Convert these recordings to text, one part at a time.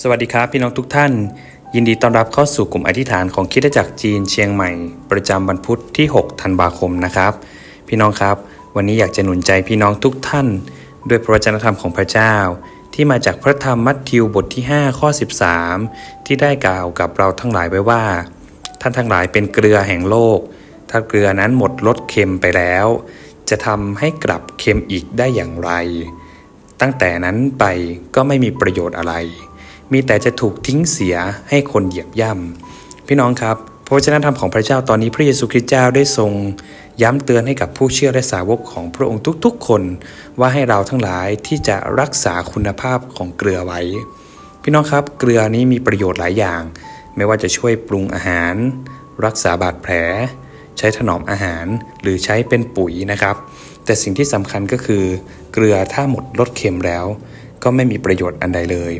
สวัสดีครับพี่น้องทุกท่าน ยินดีต้อนรับเข้าสู่กลุ่มอธิษฐานของคิดจักรจีนเชียงใหม่ ประจำวันพุธที่ 6 ธันวาคมนะครับ พี่น้องครับ วันนี้อยากจะหนุนใจพี่น้องทุกท่าน ด้วยพระวจนะธรรมของพระเจ้า ที่มาจากพระธรรมมัทธิวบทที่ 5 ข้อ 13 ที่ได้กล่าวกับเราทั้งหลายไว้ว่า ท่านทั้งหลายเป็นเกลือแห่งโลก ถ้าเกลือนั้นหมดรสเค็มไปแล้ว จะทำให้กลับเค็มอีกได้อย่างไร ตั้งแต่นั้นไปก็ไม่มีประโยชน์อะไร มีแต่จะถูกทิ้งเสียให้คนเหยียบย่ำพี่น้องครับพระวจนะธรรมของพระเจ้าตอนนี้พระเยซูคริสต์เจ้าได้ทรงย้ำเตือนให้กับผู้เชื่อและสาวกของพระองค์ทุกๆ คนว่าให้เราทั้งหลายที่จะรักษาคุณภาพของเกลือไว้ พี่น้องครับ เกลือนี้มีประโยชน์หลายอย่าง ไม่ว่าจะช่วยปรุงอาหาร รักษาบาดแผล ใช้ถนอมอาหารหรือใช้เป็นปุ๋ยนะครับ แต่สิ่งที่สำคัญก็คือ เกลือถ้าหมดรสเค็มแล้ว ก็ไม่มีประโยชน์อันใดเลย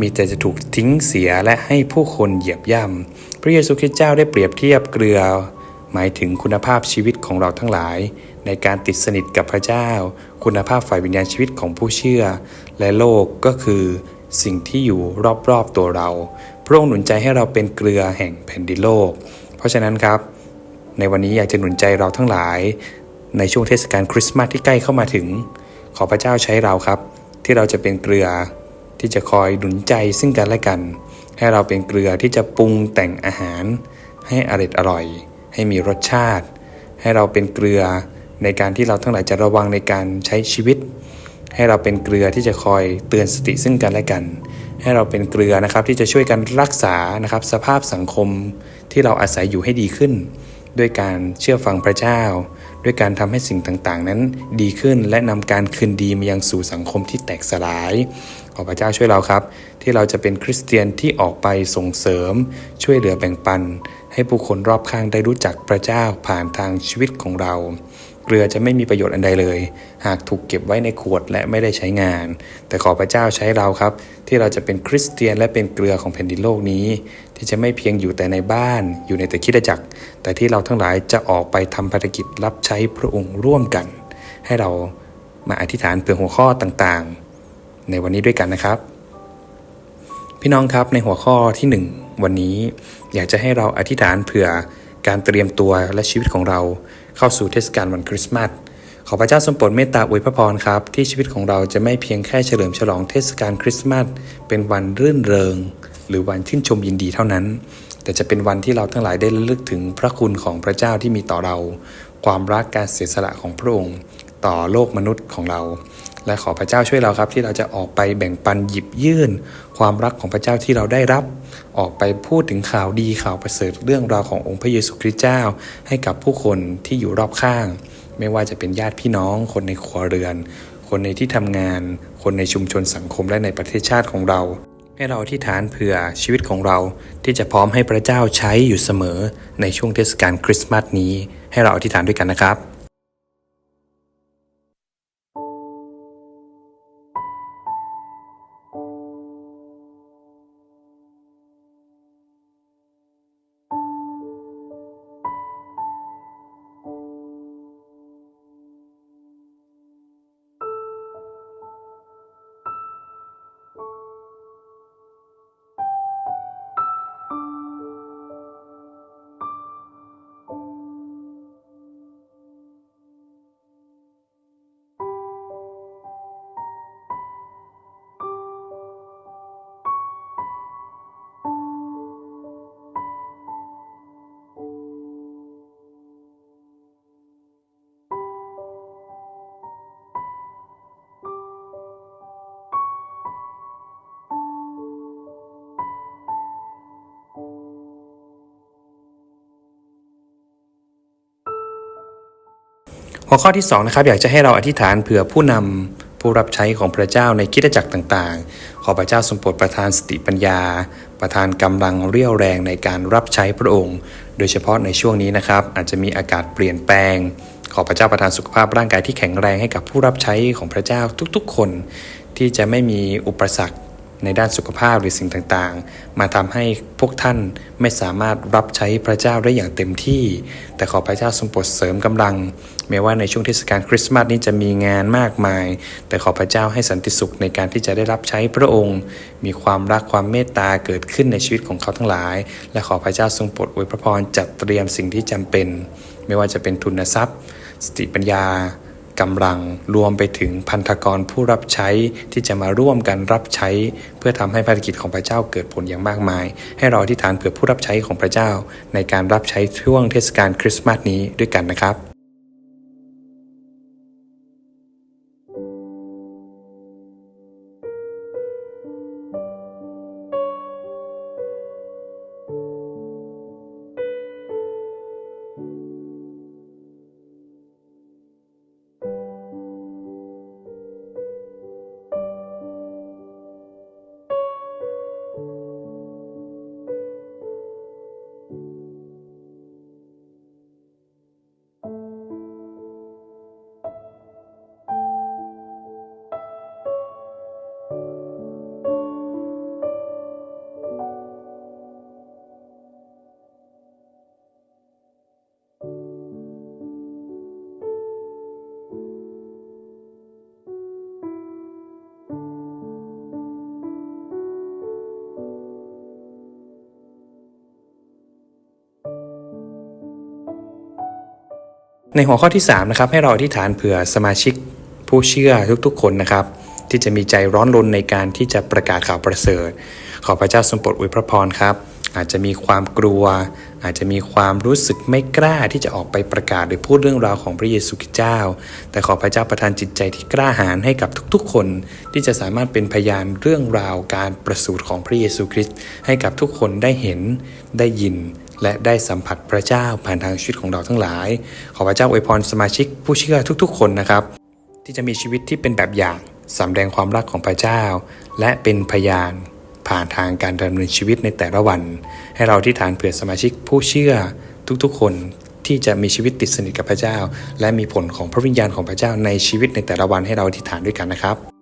มีแต่จะถูกทิ้งเสียและให้ผู้คนเหยียบย่ำพระเยซูคริสต์เจ้าได้เปรียบเทียบเกลือ หมายถึงคุณภาพชีวิตของเราทั้งหลาย ในการติดสนิทกับพระเจ้า คุณภาพฝ่ายวิญญาณชีวิตของผู้เชื่อ และโลกก็คือสิ่งที่อยู่รอบๆตัวเรา พระองค์หนุนใจให้เราเป็นเกลือแห่งแผ่นดินโลก เพราะฉะนั้นครับ ในวันนี้อยากจะหนุนใจเราทั้งหลาย ในช่วงเทศกาลคริสต์มาสที่ใกล้เข้ามาถึง ขอพระเจ้าใช้เราครับ ที่เราจะเป็นเกลือที่จะคอยหนุนใจซึ่งกันและกัน ให้เราเป็นเกลือที่จะปรุงแต่งอาหาร ให้อร่อยอร่อย ให้มีรสชาติ ให้เราเป็นเกลือในการที่เราทั้งหลายจะระวังในการใช้ชีวิต ให้เราเป็นเกลือที่จะคอยเตือนสติซึ่งกันและกัน ให้เราเป็นเกลือนะครับที่จะช่วยกันรักษานะครับ สภาพสังคมที่เราอาศัยอยู่ให้ดีขึ้น ด้วยการเชื่อฟังพระเจ้า ด้วยการทำให้สิ่งต่างๆ นั้นดีขึ้นและนำการคืนดีมายังสู่สังคมที่แตกสลาย ขอพระเจ้าช่วยเราครับ ที่เราจะเป็นคริสเตียนที่ออกไปส่งเสริม ช่วยเหลือแบ่งปัน ให้ผู้คนรอบข้างได้รู้จักพระเจ้าผ่านทางชีวิตของเรา เกลือจะไม่มีประโยชน์อันใดเลย หากถูกเก็บไว้ในขวดและไม่ได้ใช้งาน แต่ขอพระเจ้าใช้เราครับ ที่เราจะเป็นคริสเตียนและเป็นเกลือของแผ่นดินโลกนี้ ที่จะไม่เพียงอยู่แต่ในบ้านอยู่ในแต่คิดจักร แต่ที่เราทั้งหลายจะออกไปทำภารกิจรับใช้พระองค์ร่วมกัน ให้เรามาอธิษฐานเผื่อหัวข้อต่างๆ ในวันนี้ด้วยกันนะครับ พี่น้องครับในหัวข้อที่ 1 วันนี้อยากจะให้เราอธิษฐานเผื่อ การเตรียมตัวและชีวิตของเราเข้าสู่เทศกาลวันคริสต์มาส ขอพระเจ้าทรงโปรดเมตตาอวยพระพรครับ ที่ชีวิตของเราจะไม่เพียงแค่เฉลิมฉลองเทศกาลคริสต์มาสเป็นวันรื่นเริง หรือวันชื่นชมยินดีเท่านั้น แต่จะเป็นวันที่เราทั้งหลายได้ระลึกถึงพระคุณของพระเจ้าที่มีต่อเรา ความรักการเสียสละของพระองค์ ต่อโลกมนุษย์ของเรา และขอพระเจ้าช่วยเราครับ ที่เราจะออกไปแบ่งปันหยิบยื่น ความรักของพระเจ้าที่เราได้รับ ออกไปพูดถึงข่าวดีข่าวประเสริฐเรื่องราวขององค์พระเยซูคริสต์เจ้า ให้กับผู้คนที่อยู่รอบข้าง ไม่ว่าจะเป็นญาติพี่น้อง คนในครัวเรือน คนในที่ทำงาน คนในชุมชนสังคมและในประเทศชาติของเราให้เราอธิษฐานเผื่อชีวิตของเราที่จะพร้อมให้พระเจ้าใช้อยู่เสมอในช่วงเทศกาลคริสต์มาสนี้ ให้เราอธิษฐานด้วยกันนะครับ หัวข้อที่2นะครับอยากจะให้เราอธิษฐานเผื่อผู้นำผู้รับใช้ของพระเจ้าในคิดจักรต่างๆ ขอพระเจ้าทรงโปรดประทานสติปัญญา ประทานกำลังเรี่ยวแรงในการรับใช้พระองค์ โดยเฉพาะในช่วงนี้นะครับ อาจจะมีอากาศเปลี่ยนแปลง ขอพระเจ้าประทานสุขภาพร่างกายที่แข็งแรงให้กับผู้รับใช้ของพระเจ้าทุกๆ คน ที่จะไม่มีอุปสรรค ในด้านสุขภาพหรือสิ่งต่างๆ มาทำให้พวกท่านไม่สามารถรับใช้พระเจ้าได้อย่างเต็มที่ แต่ขอพระเจ้าทรงโปรดเสริมกำลังแม้ว่าในช่วงเทศกาลคริสต์มาสนี้จะมีงานมากมาย แต่ขอพระเจ้าให้สันติสุขในการที่จะได้รับใช้พระองค์ มีความรักความเมตตาเกิดขึ้นในชีวิตของเขาทั้งหลาย และขอพระเจ้าทรงโปรดอวยพระพรจัดเตรียมสิ่งที่จำเป็น ไม่ว่าจะเป็นทุนทรัพย์ สติปัญญา กำลังรวมไปถึงพันธกรผู้รับใช้ที่จะมาร่วมกันรับใช้ เพื่อทำให้ภารกิจของพระเจ้าเกิดผลอย่างมากมาย ให้เราที่ฐานเผื่อผู้รับใช้ของพระเจ้า ในการรับใช้ช่วงเทศกาลคริสต์มาสนี้ด้วยกันนะครับ ในหัวข้อที่3นะครับให้เราอธิษฐานเผื่อสมาชิกผู้เชื่อทุกๆ คนนะครับ ที่จะมีใจร้อนรนในการที่จะประกาศข่าวประเสริฐ ขอพระเจ้าทรงโปรดอวยพระพรครับ อาจจะมีความกลัว อาจจะมีความรู้สึกไม่กล้าที่จะออกไปประกาศหรือพูดเรื่องราวของพระเยซูคริสต์เจ้า แต่ขอพระเจ้าประทานจิตใจที่กล้าหาญให้กับทุกๆ คน ที่จะสามารถเป็นพยานเรื่องราวการประสูติของพระเยซูคริสต์ให้กับทุกคนได้เห็นได้ยิน และได้สัมผัสพระเจ้าผ่านทางชีวิตของเราทั้งหลาย ขอพระเจ้าอวยพรสมาชิกผู้เชื่อทุกๆ คนนะครับ ที่จะมีชีวิตที่เป็นแบบอย่างสำแดงความรักของพระเจ้า และเป็นพยานผ่านทางการดำเนินชีวิตในแต่ละวัน ให้เราที่ฐานเผื่อสมาชิกผู้เชื่อทุกๆ คนที่จะมีชีวิตติดสนิทกับพระเจ้า และมีผลของพระวิญญาณของพระเจ้าในชีวิตในแต่ละวันให้เราอธิฐานด้วยกันนะครับ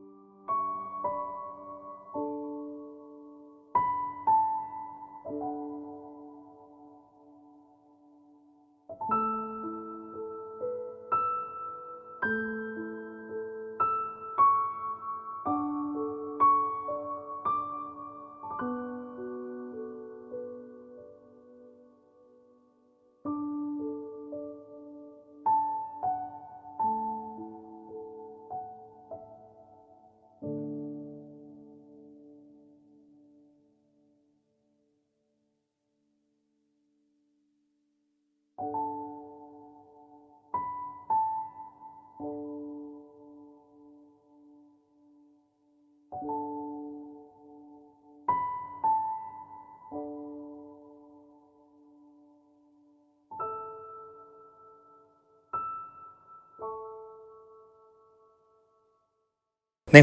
ใน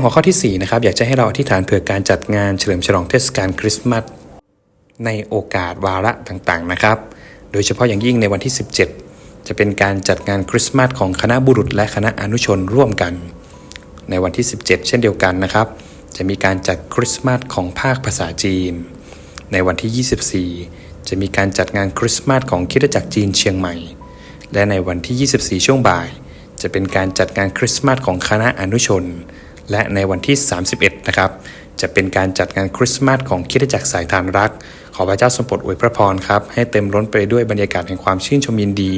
หัวข้อที่ 4 นะครับ อยากจะให้เราอธิษฐานเผื่อการจัดงานเฉลิมฉลองเทศกาลคริสต์มาสในโอกาสวาระต่างๆนะครับ โดยเฉพาะอย่างยิ่งในวันที่ 17 จะเป็นการจัดงานคริสต์มาสของคณะบุรุษและคณะอนุชนร่วมกัน ในวันที่ 17 เช่นเดียวกันนะครับ จะมีการจัดคริสต์มาสของภาคภาษาจีน ในวันที่ 24 จะมีการจัดงานคริสต์มาสของคริสตจักรจีนเชียงใหม่ และในวันที่ 24 ช่วงบ่าย จะเป็นการจัดงานคริสต์มาสของคณะอนุชน และในวันที่ 31 นะครับจะเป็นการจัดงานคริสต์มาสของคริสตจักรสายทานรัก ขอพระเจ้าทรงโปรดอวยพระพรครับ ให้เต็มล้นไปด้วยบรรยากาศแห่งความชื่นชมยินดี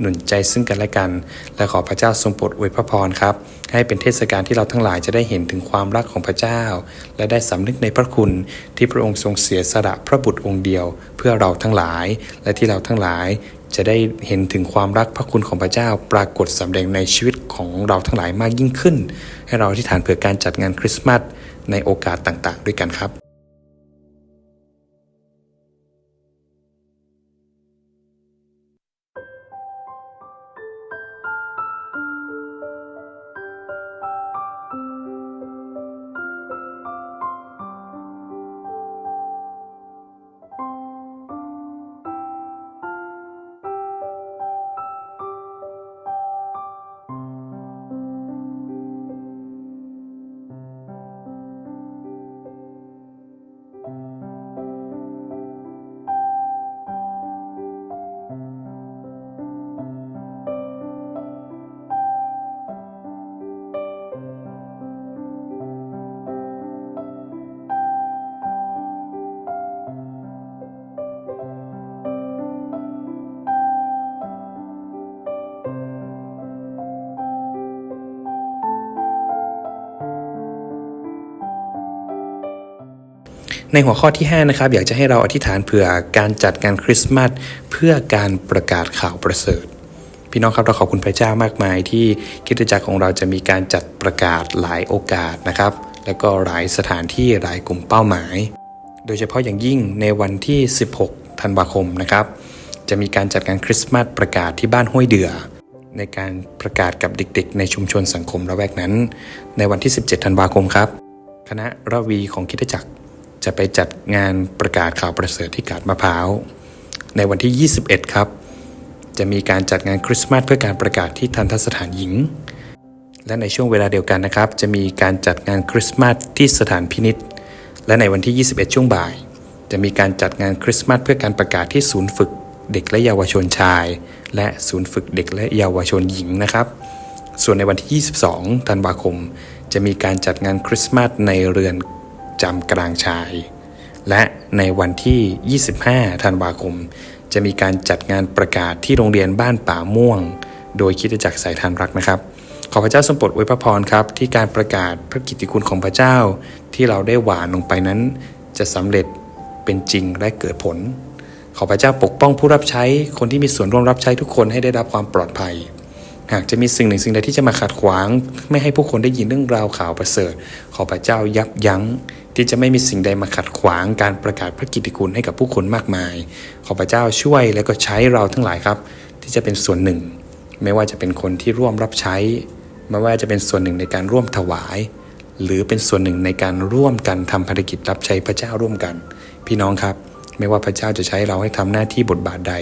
หนุนใจซึ่งกันและกัน และขอพระเจ้าทรงโปรดอวยพระพรครับ ให้เป็นเทศกาลที่เราทั้งหลายจะได้เห็นถึงความรักของพระเจ้า และได้สำนึกในพระคุณที่พระองค์ทรงเสียสละพระบุตรองค์เดียว เพื่อเราทั้งหลาย และที่เราทั้งหลายจะได้เห็นถึงความรักพระคุณของพระเจ้าปรากฏสำแดงในชีวิตของเราทั้งหลายมากยิ่งขึ้น ให้เราที่ฐานเผื่อการจัดงานคริสต์มาสในโอกาสต่างๆ ด้วยกันครับ ในหัวข้อที่ 5 นะครับ อยากจะให้เราอธิษฐานเผื่อการจัดงานคริสต์มาสเพื่อการประกาศข่าวประเสริฐ พี่น้องครับเราขอบคุณพระเจ้ามากมายที่คิดจักรของเราจะมีการจัดประกาศหลายโอกาสนะครับ แล้วก็หลายสถานที่หลายกลุ่มเป้าหมาย โดยเฉพาะอย่างยิ่งในวันที่ 16 ธันวาคมนะครับ จะมีการจัดงานคริสต์มาสประกาศที่บ้านห้วยเดือในการประกาศกับเด็กๆ ในชุมชนสังคมละแวกนั้น ในวันที่ 17 ธันวาคมครับ คณะระวีของคิดจักร จะไปจัดงานประกาศข่าวประเสริฐที่กาดมะพร้าว ในวันที่ 21 ครับ จะมีการจัดงานคริสต์มาสเพื่อการประกาศที่ทันทสถานหญิง และในช่วงเวลาเดียวกันนะครับ จะมีการจัดงานคริสต์มาสที่สถานพินิษและในวันที่ 21 ช่วงบ่าย จะมีการจัดงานคริสต์มาสเพื่อการประกาศที่ศูนย์ฝึกเด็กและเยาวชนชาย และศูนย์ฝึกเด็กและเยาวชนหญิงนะครับ ส่วนในวันที่ 22 ธันวาคม จะมีการจัดงานคริสต์มาสในเรือน จำกลางชาย และในวันที่ 25 ธันวาคม จะมีการจัดงานประกาศที่โรงเรียนบ้านป่าม่วง โดยคิดจักรสายทานรักนะครับ ขอพระเจ้าทรงโปรดอวยพระพรครับ ที่การประกาศพระกิตติคุณของพระเจ้า ที่เราได้หวานลงไปนั้น จะสำเร็จเป็นจริงและเกิดผล ขอพระเจ้าปกป้องผู้รับใช้คนที่มีส่วนร่วมรับใช้ทุกคนให้ได้รับความปลอดภัยหากจะมีสิ่งหนึ่งสิ่งใดที่จะมาขัดขวาง ไม่ให้ผู้คนได้ยินเรื่องราวข่าวประเสริฐ ขอพระเจ้ายับยั้ง ที่จะไม่มีสิ่งใดมาขัดขวางการประกาศพระกิตติคุณให้กับผู้คนมากมาย ขอพระเจ้าช่วยและก็ใช้เราทั้งหลายครับ ที่จะเป็นส่วนหนึ่ง ไม่ว่าจะเป็นคนที่ร่วมรับใช้ ไม่ว่าจะเป็นส่วนหนึ่งในการร่วมถวาย หรือเป็นส่วนหนึ่งในการร่วมกันทำภารกิจรับใช้พระเจ้าร่วมกัน พี่น้องครับ ไม่ว่าพระเจ้าจะใช้เราให้ทำหน้าที่บทบาทใด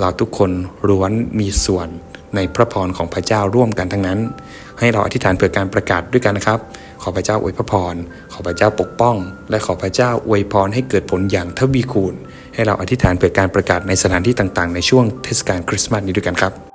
เราทุกคนล้วนมีส่วนในพระพรของพระเจ้าร่วมกันทั้งนั้น ให้เราอธิษฐานเผื่อการประกาศด้วยกันนะครับ ขอพระเจ้าอวยพระพร ขอพระเจ้าปกป้อง และขอพระเจ้าอวยพรให้เกิดผลอย่างทวีคูณ ให้เราอธิษฐานเผื่อการประกาศในสถานที่ต่างๆ ในช่วงเทศกาลคริสต์มาสนี้ด้วยกันครับ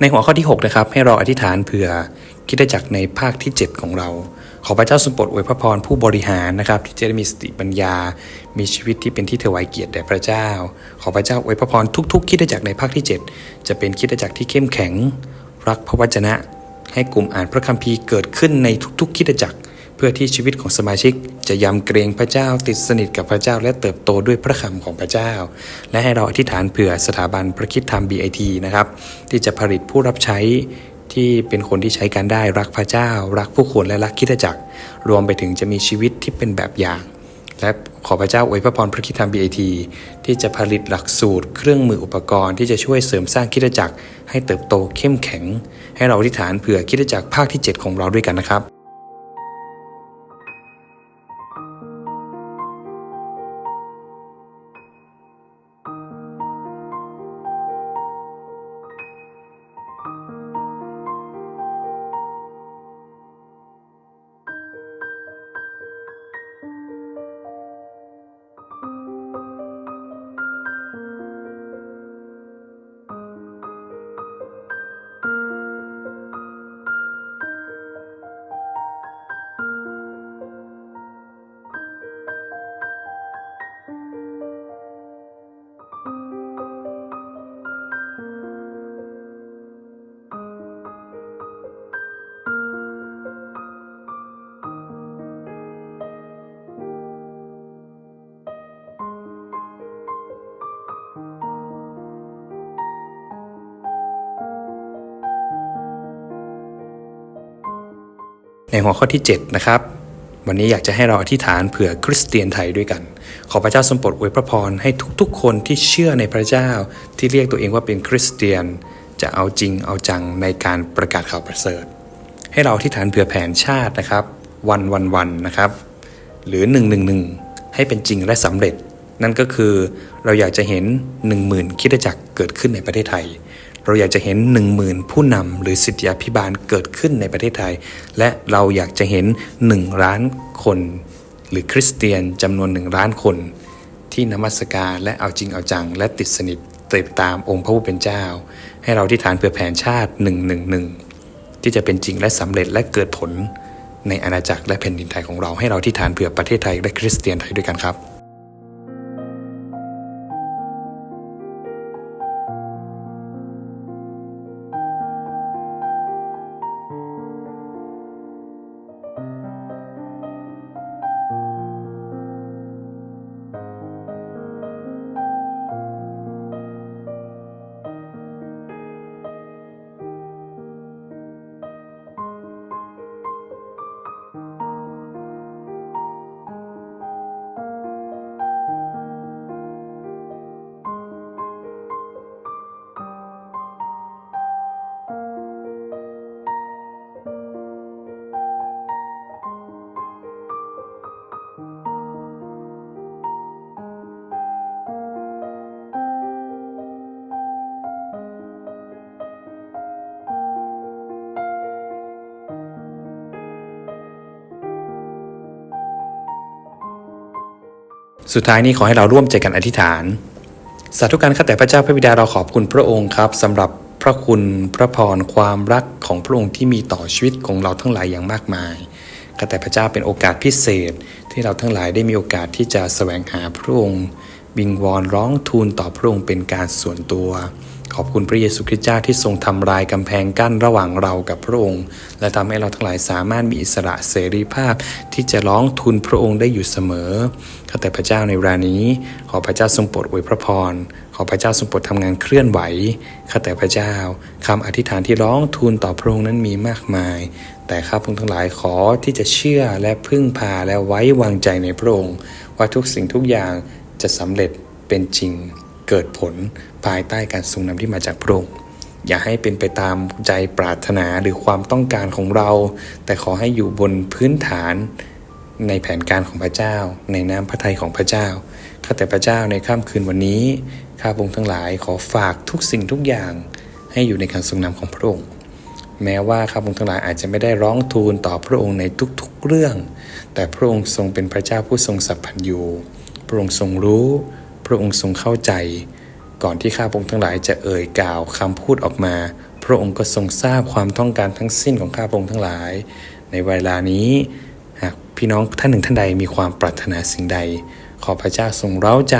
ในหัวข้อที่ 6 นะครับ ให้เราอธิษฐานเผื่อคิดจักในภาคที่ 7 ของเรา ขอพระเจ้าทรงโปรดอวยพระพรผู้บริหารนะครับ ที่จะได้มีสติปัญญา มีชีวิตที่เป็นที่ถวายเกียรติแด่พระเจ้า ขอพระเจ้าอวยพระพรทุก ๆ คิดจักในภาคที่ 7 จะเป็นคิดจักที่เข้มแข็ง รักพระวจนะ ให้กลุ่มอ่านพระคัมภีร์เกิดขึ้นในทุก ๆ คิดจักเพื่อที่ชีวิตของสมาชิก จะยำเกรงพระเจ้าติดสนิทกับพระเจ้าและเติบโตด้วยพระคำของพระเจ้า และให้เราอธิษฐานเผื่อสถาบันพระคิดธรรม BIT นะครับที่จะผลิตผู้รับใช้ที่เป็นคนที่ใช้การได้รักพระเจ้า รักผู้คนและรักคิดจักร รวมไปถึงจะมีชีวิตที่เป็นแบบอย่างและขอพระเจ้าอวยพระพรพระคิดธรรม BIT ที่จะผลิตหลักสูตร เครื่องมืออุปกรณ์ที่จะช่วยเสริมสร้างคิดจักร ให้เติบโตเข้มแข็ง ให้เราอธิษฐานเผื่อคิดจักรภาคที่ 7 ของเราด้วยกันนะครับ ในหัวข้อที่ 7 นะครับ วันนี้อยากจะให้เราอธิษฐานเผื่อคริสเตียนไทยด้วยกัน ขอพระเจ้าทรงโปรดอวยพระพรให้ทุกๆ คนที่เชื่อในพระเจ้าที่เรียกตัวเองว่าเป็นคริสเตียน จะเอาจริงเอาจังในการประกาศข่าวประเสริฐ ให้เราอธิษฐานเผื่อแผนชาตินะครับ วันวันวันนะครับ หรือ 111 ให้เป็นจริงและสำเร็จ นั่นก็คือเราอยากจะเห็น 10,000คิดจักรเกิดขึ้นในประเทศไทย เราอยากจะเห็น 10,000 ผู้นำหรือสิทธิาพิบาลเกิดขึ้นในประเทศไทย และเราอยากจะเห็น 1 ล้านคน หรือคริสเตียนจำนวน 1 ล้านคน ที่นมัสการและเอาจริงเอาจัง และติดสนิทติดตามองค์พระผู้เป็นเจ้า ให้เราที่ฐานเผื่อแผนชาติ 111 ที่จะเป็นจริงและสำเร็จและเกิดผลในอาณาจักรและแผ่นดินไทยของเราให้เราที่ฐานเผื่อประเทศไทยและคริสเตียนไทยด้วยกันครับ สุดท้ายนี้ขอให้เราร่วมใจกันอธิษฐาน สาธุการข้าแต่พระเจ้าพระบิดาเราขอบคุณพระองค์ครับสำหรับพระคุณพระพรความรักของพระองค์ที่มีต่อชีวิตของเราทั้งหลายอย่างมากมายข้าแต่พระเจ้าเป็นโอกาสพิเศษ ที่เราทั้งหลายได้มีโอกาสที่จะแสวงหาพระองค์ บิงวอนร้องทูลต่อพระองค์เป็นการส่วนตัว ขอบคุณพระเยซูคริสต์เจ้าที่ทรงทำลายกำแพงกั้นระหว่างเรากับพระองค์ และทำให้เราทั้งหลายสามารถมีอิสระเสรีภาพ ที่จะร้องทูลพระองค์ได้อยู่เสมอข้าแต่พระเจ้าในเวลานี้ ขอพระเจ้าทรงโปรดอวยพระพร ขอพระเจ้าทรงโปรดทำงานเคลื่อนไหวข้าแต่พระเจ้าคำอธิษฐานที่ร้องทูลต่อพระองค์นั้นมีมากมาย แต่ข้าพงทั้งหลายขอที่จะเชื่อและพึ่งพาและไว้วางใจในพระองค์ว่าทุกสิ่งทุกอย่างจะสำเร็จเป็นจริง เกิดผลภายใต้การทรงนำที่มาจากพระองค์อย่าให้เป็นไปตามใจปรารถนาหรือความต้องการของเรา แต่ขอให้อยู่บนพื้นฐานในแผนการของพระเจ้า ในน้ำพระทัยของพระเจ้าข้าแต่พระเจ้าในค่ำคืนวันนี้ข้าพงทั้งหลายขอฝากทุกสิ่งทุกอย่าง ให้อยู่ในการทรงนำของพระองค์ แม้ว่าข้าพงทั้งหลายอาจจะไม่ได้ร้องทูลต่อพระองค์ในทุกๆเรื่อง แต่พระองค์ทรงเป็นพระเจ้าผู้ทรงสัพพัญญูพระองค์ทรงรู้ พระองค์ทรงเข้าใจ ก่อนที่ข้าพงทั้งหลายจะเอ่ยกล่าวคำพูดออกมา พระองค์ก็ทรงทราบความต้องการทั้งสิ้นของข้าพงทั้งหลาย ในเวลานี้หากพี่น้องท่านหนึ่งท่านใดมีความปรารถนาสิ่งใด ขอพระเจ้าทรงเร้าใจ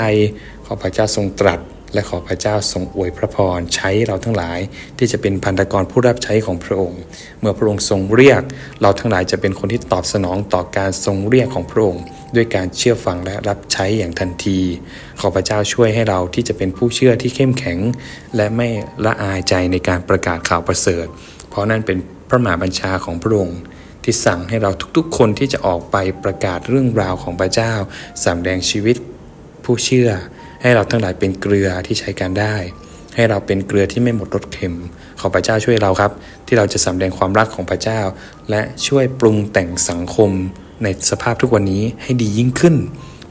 ขอพระเจ้าทรงตรัส และขอพระเจ้าทรงอวยพระพรใช้เราทั้งหลาย ที่จะเป็นพันธกรผู้รับใช้ของพระองค์ เมื่อพระองค์ทรงเรียก เราทั้งหลายจะเป็นคนที่ตอบสนองต่อการทรงเรียกของพระองค์ ด้วยการเชื่อฟังและรับใช้อย่างทันที ขอพระเจ้าช่วยให้เราที่จะเป็นผู้เชื่อที่เข้มแข็ง และไม่ละอายใจในการประกาศข่าวประเสริฐ เพราะนั่นเป็นพระมหาบัญชาของพระองค์ที่สั่งให้เราทุกๆ คนที่จะออกไปประกาศเรื่องราวของพระเจ้าสำแดงชีวิตผู้เชื่อ ให้เราทั้งหลายเป็นเกลือที่ใช้การได้ ให้เราเป็นเกลือที่ไม่หมดรสเค็ม ขอพระเจ้าช่วยเราครับ ที่เราจะสำแดงความรักของพระเจ้า และช่วยปรุงแต่งสังคมในสภาพทุกวันนี้ให้ดียิ่งขึ้น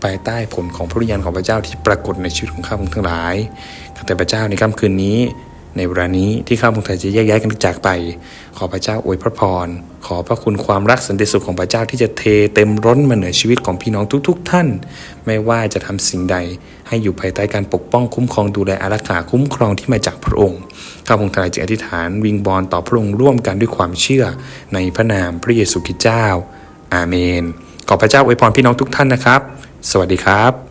ภายใต้ผลของพระวิญญาณของพระเจ้าที่ปรากฏในชีวิตของข้าพงทั้งหลาย แต่พระเจ้าในค่ำคืนนี้ ในเวลานี้ที่ข้าพงศ์ไทยจะแยกย้ายกันจากไป ขอพระเจ้าอวยพระพร ขอพระคุณความรักสันติสุขของพระเจ้าที่จะเทเต็มร้นมาเหนือชีวิตของพี่น้องทุก ๆท่าน ไม่ว่าจะทำสิ่งใด ให้อยู่ภายใต้การปกป้องคุ้มครองดูแลอารักขาคุ้มครองที่มาจากพระองค์ ข้าพงศ์ไทยจึงอธิษฐานวิงบอลต่อพระองค์ร่วมกันด้วยความเชื่อ ในพระนามพระเยซูคริสต์เจ้า อาเมน ขอพระเจ้าอวยพรพี่น้องทุกท่านนะครับ สวัสดีครับ